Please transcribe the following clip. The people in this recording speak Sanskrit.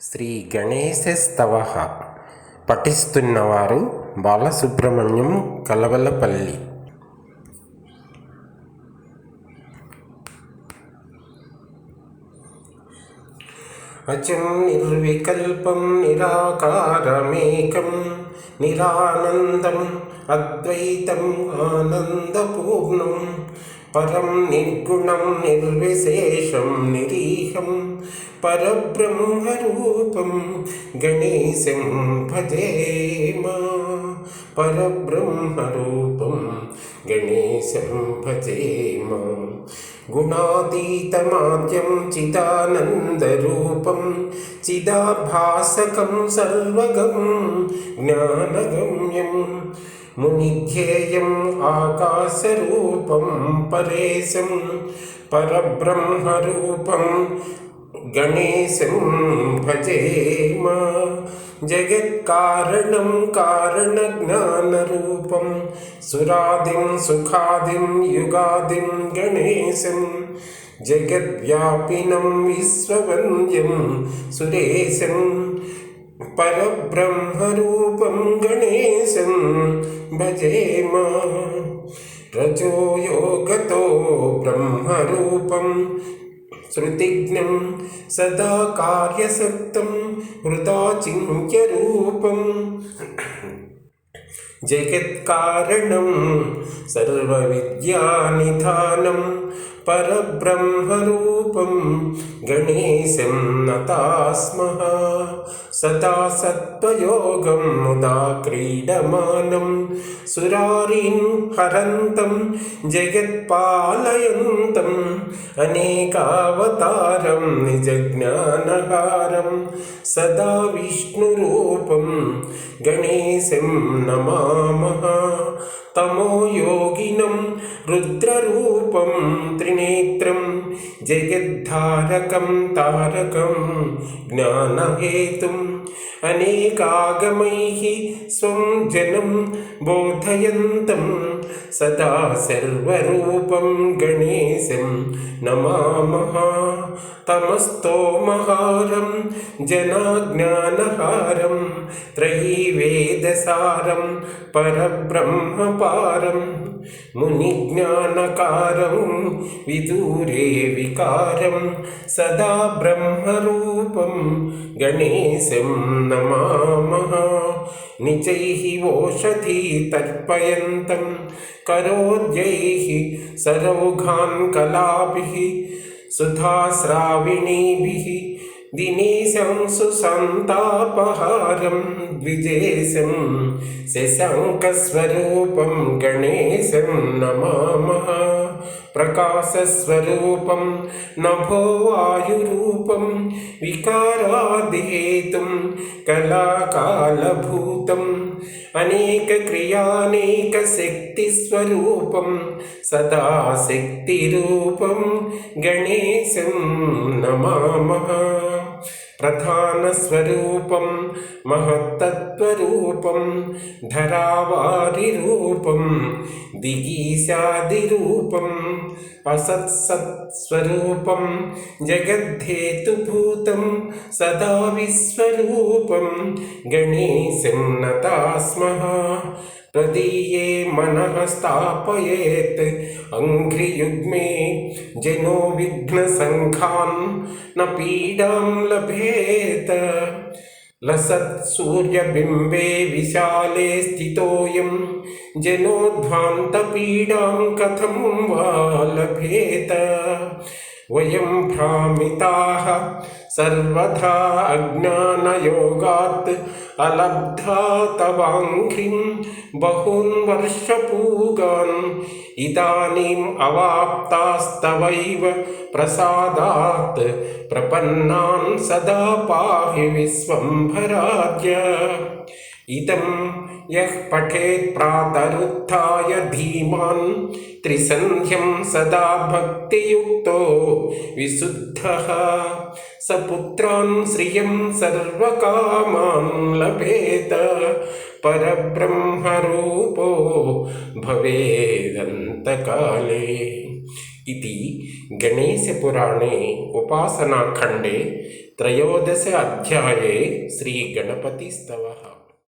శ్రీ గణేశస్తవ పఠిస్తున్నవారు బాలసుబ్రహ్మణ్యం కలవలపల్లి. అజం నిర్వికల్పం నిరాకారమేకం నిరానందం అద్వైతం ఆనందపూర్ణం परं निर्गुणं निर्विशेषं निरीहं परब्रह्मरूपं गणेशं भजेम परब्रह्मरूपं गणेशं भजेम गुणातीतमाद्यं चिदानन्दरूपं चिदाभासकं सर्वगं ज्ञानगम्यं मुनिध्येयम् आकाशरूपं परेशं परब्रह्मरूपं गणेशं भजेम। जगत्कारणं कारणज्ञानरूपं। सुरादिं सुखादिं युगादिं गणेशं। जगद्व्यापिनं विश्ववन्द्यं सुरेशं। परब्रह्मरूपं गणेशं भजेम। रजो योगतो ब्रह्मरूपं श्रुतिज्ञं सदा कार्यसक्तं हृदा चिन्त्यरूपं जगत्कारणं सर्वविद्यानिधानं परब्रह्मरूपं गणेशं नता स्मः सदा सत्त्वयोगं मुदा क्रीडमानं सुरारीन् हरन्तं जगत्पालयन्तम् अनेकावतारं निजज्ञानहारं सदा विष्णुरूपं गणेशं नमामः तमोयोगिनं रुद्ररूपं त्रिनेत्रं जगद्धारकं तारकं ज्ञानहेतुम् अनेकागमैः स्वं जनं बोधयन्तं सदा सर्वरूपं गणेशं नमामः। तमस्तोमहारं जनाज्ञानहारं त्रयीवेदसारं परब्रह्मपारं मुनिज्ञानकारं विदूरे विकारं सदा ब्रह्मरूपं गणेशं नमामः। निजैः ओषधी तर्पयन्तं करोद्यैः सरोघान् कलाभिः सुधास्राविणीभिः दिनेशं सुसन्तापहारं द्विजेशं शशाङ्कस्वरूपं गणेशं नमामः प्रकाशस्वरूपं नभो वायुरूपं विकारादिहेतुं कलाकालभूतम् अनेकक्रियानेकशक्तिस्वरूपं सदा शक्तिरूपं गणेशं नमामः प्रधानस्वरूपं महत्तत्त्वरूपं धरावारिरूपं दिगीशादिरूपम् असत्सत्स्वरूपं जगद्धेतुभूतं सदा विश्वरूपं गणेशं नता स्मः प्रदीये मनः स्थापयेत् अङ्घ्रियुग्मे जनो विघ्नसङ्घान् न पीडां लभेत लसत्सूर्यबिम्बे विशाले स्थितोऽयं। जनोद्ध्वान्तपीडां कथं वा लभेत। वयं भ्रामिताः। सर्वथा अज्ञानयोगात् अलब्धा तवाङ्घ्रिं बहून् वर्षपूगान्। इदानीम् अवाप्तास्तवैव प्रसादात्। प्रपन्नान् सदा पाहि विश्वम्भराज्य ఇదం యః పఠేత్ ప్రాతరుత్య ధీమాన్ త్రిసంధ్యం సదా భక్తియుక్తో విశుద్ధ స పుత్రాన్ శ్రియం సర్వకామాన్ లభేత పరబ్రహ్మరూపో భవేదంతకాలే ఇది గణేశపురాణే ఉపాసనాఖండే త్రయోదశ అధ్యాయే శ్రీ గణపతి స్తవ